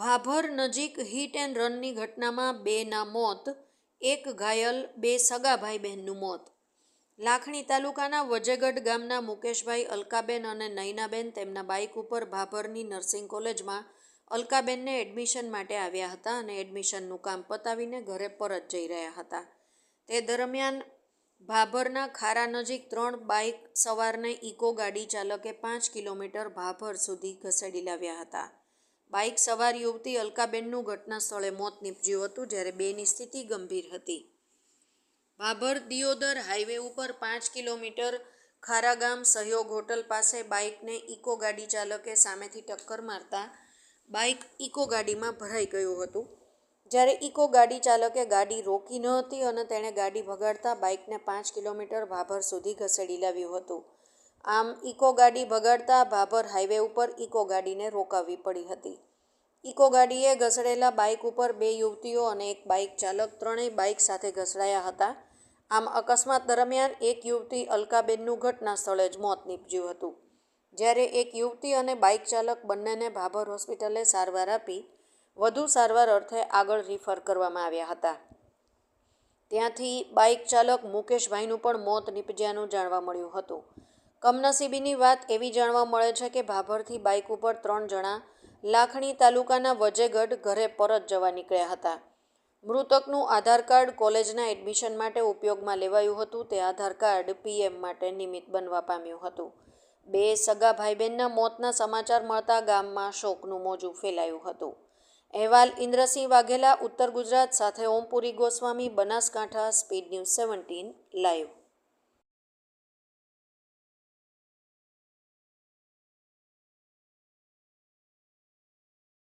ભાભર નજીક hit and રનની ઘટનામાં બેના મોત, એક ઘાયલ, બે સગા ભાઈ બહેનનું મોત. લાખણી તાલુકાના વજેગઢ ગામના મુકેશભાઈ અલકાબેન અને નયનાબેન તેમના બાઇક ઉપર ભાભરની નર્સિંગ કોલેજમાં અલકાબેનને એડમિશન માટે આવ્યા હતા અને એડમિશનનું કામ પતાવીને ઘરે પરત જઈ રહ્યા હતા. તે દરમિયાન ભાભરના ખારા નજીક ત્રણ બાઇક સવારને ઇકો ગાડી ચાલકે પાંચ કિલોમીટર ભાભર સુધી ઘસેડી લાવ્યા હતા. બાઇક સવાર યુવતી અલકાબેનનું ઘટના સ્થળે મોત નીપજ્યું હતું જ્યારે બેની સ્થિતિ ગંભીર હતી. ભાભર દિયોદર હાઈવે ઉપર પાંચ કિલોમીટર ખારાગામ સહયોગ હોટલ પાસે બાઇકને ઇકો ગાડી ચાલકે સામેથી ટક્કર મારતા બાઇક ઇકો ગાડીમાં ભરાઈ ગયું હતું. જ્યારે ઇકો ગાડી ચાલકે ગાડી રોકી ન હતી અને તેણે ગાડી ભગાડતા બાઇકને પાંચ કિલોમીટર ભાભર સુધી ઘસેડી લાવ્યું હતું. આમ ઇકો ગાડી ભગાડતા ભાભર હાઈવે ઉપર ઇકો ગાડીને રોકાવવી પડી હતી. ઇકો ગાડીએ ઘસડેલા બાઇક ઉપર બે યુવતીઓ અને એક બાઇક ચાલક ત્રણેય બાઇક સાથે ઘસડાયા હતા. આમ અકસ્માત દરમિયાન એક યુવતી અલકાબેનનું ઘટના સ્થળે જ મોત નીપજ્યું હતું. જ્યારે એક યુવતી અને બાઇક ચાલક બંનેને ભાભર હોસ્પિટલે સારવાર આપી, વધુ સારવાર અર્થે આગળ રિફર કરવામાં આવ્યા હતા. ત્યાંથી બાઇક ચાલક મુકેશભાઈનું પણ મોત નીપજ્યાનું જાણવા મળ્યું હતું. કમનસીબીની વાત એવી જાણવા મળે છે કે ભાભરથી બાઇક ઉપર ત્રણ જણા લાખણી તાલુકાના વજેગઢ ઘરે પરત જવા નીકળ્યા હતા. મૃતકનું આધાર કાર્ડ કોલેજના એડમિશન માટે ઉપયોગમાં લેવાયું હતું. તે આધાર કાર્ડ પીએમ માટે નિમિત્ત બનવા પામ્યું હતું. બે સગા ભાઈ બહેનના મોતના સમાચાર મળતા ગામમાં શોકનું મોજું ફેલાયું હતું. અહેવાલ ઇન્દ્રસિંહ વાઘેલા, ઉત્તર ગુજરાત સાથે Ompuri Goswami, Banaskantha, speed news seventeen, live.